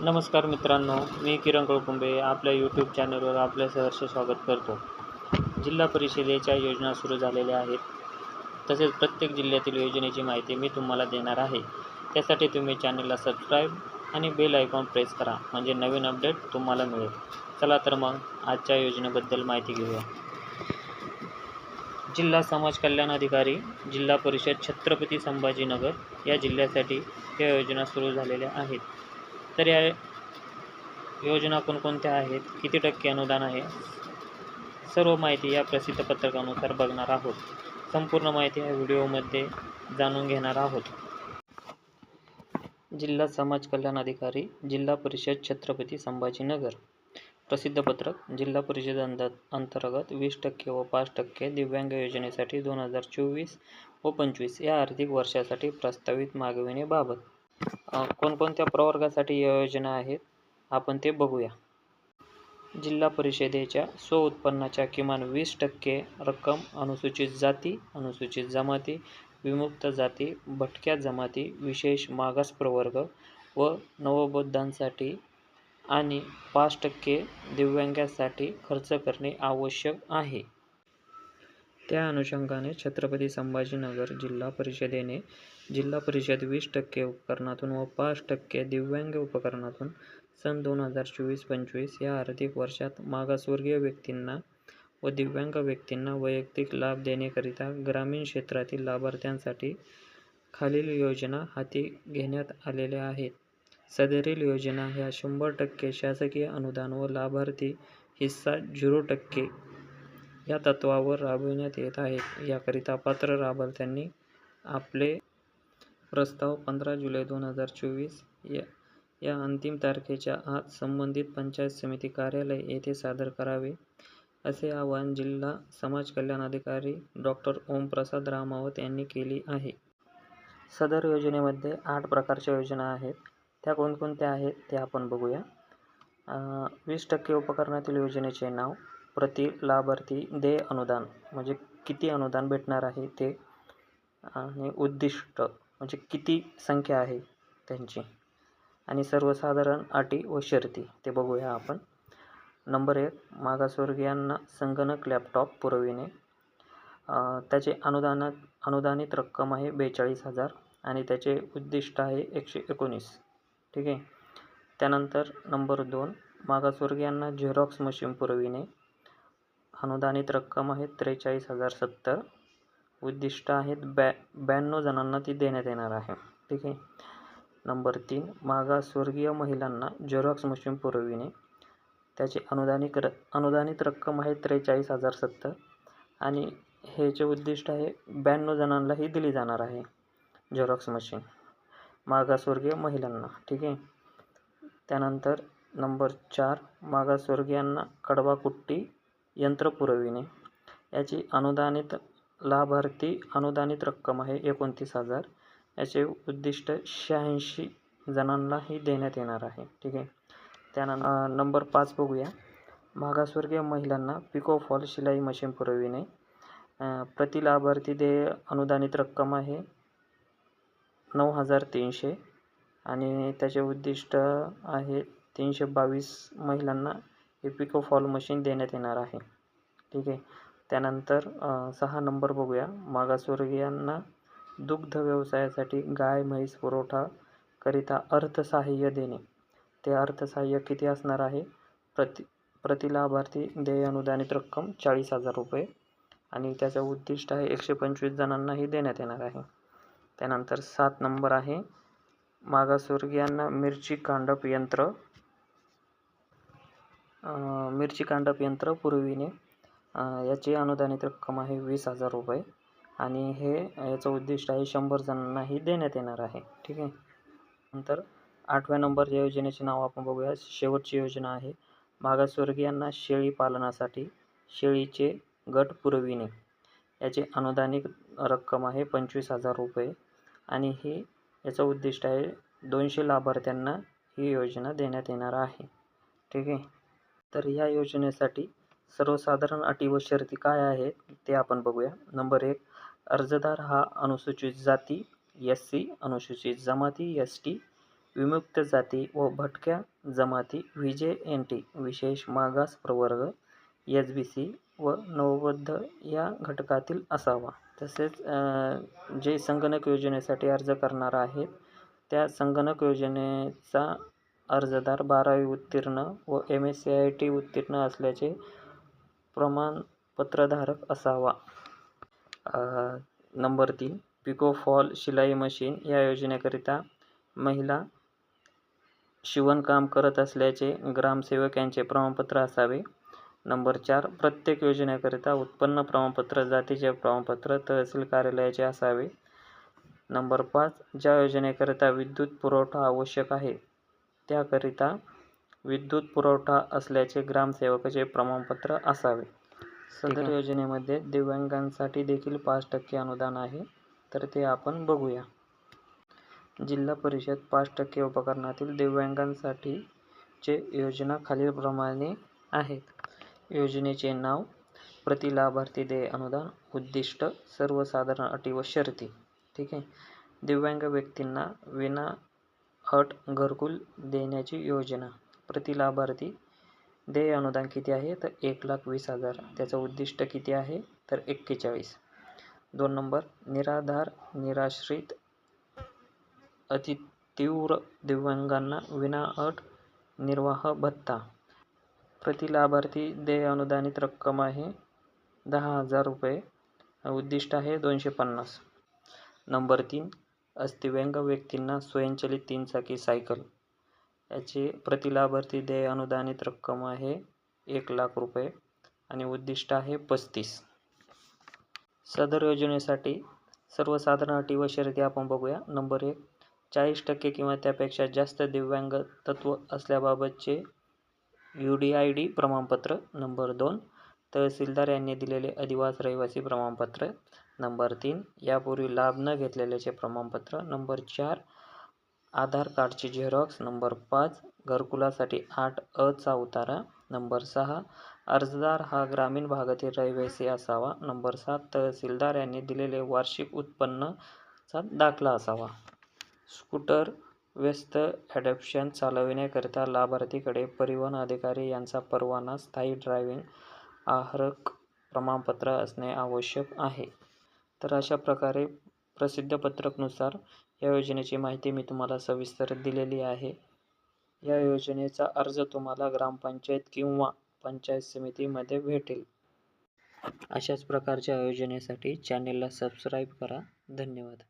नमस्कार मित्रांनो मी किरण कळकुंबे आपल्या यूट्यूब चॅनलवर आपलं सहर्ष स्वागत करतो. जिल्हा परिषदेच्या योजना सुरू झालेल्या आहेत. तसेच प्रत्येक जिल्ह्यातील योजनेची माहिती मी तुम्हाला देणार आहे. त्यासाठी तुम्ही चॅनलला सबस्क्राईब आणि बेल आयकॉन प्रेस करा म्हणजे नवीन अपडेट तुम्हाला मिळेल. चला तर मग आजच्या योजनेबद्दल माहिती घेऊया. जिल्हा समाज कल्याण अधिकारी जिल्हा परिषद छत्रपती संभाजीनगर या जिल्ह्यासाठी या योजना सुरू झालेल्या आहेत. तर या योजना कोणकोणत्या आहेत? किती टक्के अनुदान आहे? सर्व माहिती या प्रसिद्ध पत्रकानुसार बघणार आहोत. संपूर्ण माहिती या व्हिडिओमध्ये जाणून घेणार आहोत. जिल्हा समाज कल्याण अधिकारी जिल्हा परिषद छत्रपती संभाजीनगर. प्रसिद्ध पत्रक जिल्हा परिषद अंद अंतर्गत वीस टक्के व पाच टक्के दिव्यांग योजनेसाठी दोन हजार चोवीस व पंचवीस या आर्थिक वर्षासाठी प्रस्तावित मागविणेबाबत कोणकोणत्या प्रवर्गासाठी या योजना आहेत आपण ते बघूया. जिल्हा परिषदेच्या स्वउत्पन्नाच्या किमान वीस टक्के रक्कम अनुसूचित जाती अनुसूचित जमाती विमुक्त जाती भटक्या जमाती विशेष मागास प्रवर्ग व नवबौद्धांसाठी आणि पाच टक्के दिव्यांगासाठी खर्च करणे आवश्यक आहे. त्या अनुषंगाने छत्रपती संभाजीनगर जिल्हा परिषदेने जिल्हा परिषद वीस टक्के उपकरणातून व पाच टक्के दिव्यांग उपकरणातून सन दोन हजार चोवीस पंचवीस या आर्थिक वर्षात मागासवर्गीय व्यक्तींना व दिव्यांग व्यक्तींना वैयक्तिक लाभ देण्याकरिता ग्रामीण क्षेत्रातील लाभार्थ्यांसाठी खालील योजना हाती घेण्यात आलेल्या आहेत. सदरील योजना ह्या शंभर टक्के शासकीय अनुदान व लाभार्थी हिस्सा झिरो टक्के या तत्त्वावर राबविण्यात येत आहेत याकरिता पात्र लाभार्थ्यांनी आपले प्रस्ताव पंधरा जुलै दोन हजार चोवीस या या अंतिम तारखेच्या आत संबंधित पंचायत समिती कार्यालय येथे सादर करावे असे आवाहन जिल्हा समाज कल्याण अधिकारी डॉक्टर ओमप्रसाद रामावत यांनी केली आहे. सदर योजनेमध्ये आठ प्रकारच्या योजना आहेत. त्या कोणकोणत्या आहेत ते आपण बघूया. वीस टक्के उपकरणातील योजनेचे नाव प्रति लाभार्थी देय अनुदान. म्हणजे किती अनुदान भेटणार आहे ते आणि उद्दिष्ट म्हणजे किती संख्या आहे त्यांची. आणि सर्वसाधारण अटी व शर्ती ते बघूया आपण. नंबर एक मागासवर्गीयांना संगणक लॅपटॉप पुरविणे. त्याचे अनुदान अनुदानित रक्कम आहे बेचाळीस हजार आणि त्याचे उद्दिष्ट आहे एकशे एकोणीस. ठीक आहे? त्यानंतर नंबर दोन मागासवर्गीयांना झेरॉक्स मशीन पुरविणे. अनुदानित रक्कम आहे त्रेचाळीस हजार सत्तर. उद्दिष्ट आहेत बॅ ब्याण्णव जणांना ती देण्यात येणार आहे. ठीक आहे? नंबर तीन मागासवर्गीय महिलांना झेरॉक्स मशीन पुरविणे. त्याचे अनुदानिक र अनुदानित रक्कम आहे त्रेचाळीस हजार सत्तर. आणि हे जे उद्दिष्ट आहे ब्याण्णव जणांना ही दिली जाणार आहे झेरॉक्स मशीन. मागासवर्गीय महिलांना. ठीक आहे? त्यानंतर नंबर चार मागासवर्गीयांना कडवा कुट्टी यंत्र पुरविणे याची अनुदानित लाभार्थी अनुदानित रक्कम आहे एकोणतीस हजार. याचे उद्दिष्ट शहाऐंशी जणांनाही देण्यात येणार आहे. ठीक आहे? त्यानंतर नंबर पाच बघूया. मागासवर्गीय महिलांना पिको फॉल शिलाई मशीन पुरविणे. प्रति लाभार्थी देय अनुदानित रक्कम आहे नऊ हजार तीनशे. आणि त्याचे उद्दिष्ट आहे तीनशे बावीस महिलांना हे पिको फॉल मशीन देण्यात येणार आहे. ठीक आहे? त्यानंतर सहा नंबर बघूया. मागासवर्गीयांना दुग्ध व्यवसायासाठी गाय म्हैस पुरवठा करिता अर्थसहाय्य देणे. ते अर्थसहाय्य किती असणार आहे? प्रति प्रति लाभार्थी देय अनुदानित रक्कम चाळीस हजार रुपये आणि त्याचं उद्दिष्ट आहे एकशे पंचवीस जणांनाही देण्यात येणार आहे. त्यानंतर सात नंबर आहे. मागासवर्गीयांना मिरची कांडप यंत्र मिरची कांडप यंत्र पुरविणे याची अनुदानित रक्कम आहे वीस हजार रुपये. आणि हे याचं उद्दिष्ट आहे शंभर जणांनाही देण्यात येणार आहे. ठीक आहे? नंतर आठव्या नंबरच्या योजनेचे नाव आपण बघूया. शेवटची योजना आहे मागासवर्गीयांना शेळी पालनासाठी शेळीचे गट पुरविणे याचे अनुदानित रक्कम आहे पंचवीस हजार रुपये. आणि ही याचं उद्दिष्ट आहे दोनशे लाभार्थ्यांना ही योजना देण्यात येणार आहे. ठीक आहे? तर या योजनेसाठी सर्वसाधारण अटी व शर्ती काय आहेत ते आपण बघूया. नंबर एक अर्जदार हा अनुसूचित जाती एस सी अनुसूचित जमाती एस टी विमुक्त जाती व भटक्या जमाती व्ही एन टी विशेष मागास प्रवर्ग एस बी सी व नवबद्ध या घटकातील असावा. तसेच जे संगणक योजनेसाठी अर्ज करणार आहेत त्या संगणक योजनेचा अर्जदार बारावी उत्तीर्ण व M S C I T उत्तीर्ण असल्याचे प्रमाणपत्रधारक असावा. नंबर तीन. पिको फॉल शिलाई मशीन या योजनेकरिता महिला शिवणकाम करत असल्याचे ग्रामसेवक यांचे प्रमाणपत्र असावे. नंबर चार. प्रत्येक योजनेकरिता उत्पन्न प्रमाणपत्र जातीचे प्रमाणपत्र तहसील कार्यालयाचे असावे. नंबर पाच. ज्या योजनेकरिता विद्युत पुरवठा आवश्यक आहे त्याकरिता विद्युत पुरवठा असल्याचे ग्रामसेवकाचे प्रमाणपत्र असावे. सदर योजनेमध्ये दिव्यांगांसाठी देखील पाच टक्के अनुदान आहे तर ते आपण बघूया. जिल्हा परिषद पाच टक्के उपकरणातील दिव्यांगांसाठीचे योजना खालीलप्रमाणे आहेत. योजनेचे नाव प्रति लाभार्थी देय अनुदान उद्दिष्ट सर्वसाधारण अटी व शर्ती. ठीक आहे. दिव्यांग व्यक्तींना विना अट घरकुल देण्याची योजना. प्रति लाभार्थी देय अनुदान किती आहे? तर एक लाख वीस हजार. त्याचं उद्दिष्ट किती आहे? तर एक्केचाळीस. दोन नंबर निराधार निराश्रित अतितीव्र दिव्यांगांना विनाअट निर्वाह भत्ता. प्रति लाभार्थी देय अनुदानित रक्कम आहे दहा हजार रुपये. उद्दिष्ट आहे दोनशे पन्नास. नंबर तीन अस्थिव्यंग व्यक्तींना स्वयंचलित तीनचाकी सायकल. याची प्रति लाभार्थी देय अनुदानित रक्कम आहे एक लाख रुपये आणि उद्दिष्ट आहे पस्तीस. सदर योजनेसाठी सर्वसाधारण अटी व शर्ती आपण बघूया. नंबर एक चाळीस टक्के किंवा त्यापेक्षा जास्त दिव्यांग तत्त्व असल्याबाबतचे यू डी आय डी प्रमाणपत्र. नंबर दोन तहसीलदार यांनी दिलेले अधिवास रहिवासी प्रमाणपत्र. नंबर तीन यापूर्वी लाभ न घेतलेल्याचे प्रमाणपत्र. नंबर चार आधार कार्डची झेरॉक्स. नंबर पाच घरकुलासाठी आठ अचा उतारा. नंबर सहा अर्जदार हा ग्रामीण भागातील रहिवासी असावा. नंबर सात तहसीलदार यांनी दिलेले वार्षिक उत्पन्नचा दाखला असावा. स्कूटर व्यस्त ॲडॅप्शन चालविण्याकरिता लाभार्थीकडे परिवहन अधिकारी यांचा परवाना स्थायी ड्रायव्हिंग आहारक प्रमाणपत्र असणे आवश्यक आहे. तर अशा प्रकारे प्रसिद्ध पत्रकनुसार या योजनेची माहिती मी तुम्हाला सविस्तर दिलेली आहे. या योजनेचा अर्ज तुम्हाला ग्रामपंचायत किंवा पंचायत समितीमध्ये भेटेल. अशाच प्रकारच्या योजनेसाठी चॅनेलला सबस्क्राईब करा. धन्यवाद.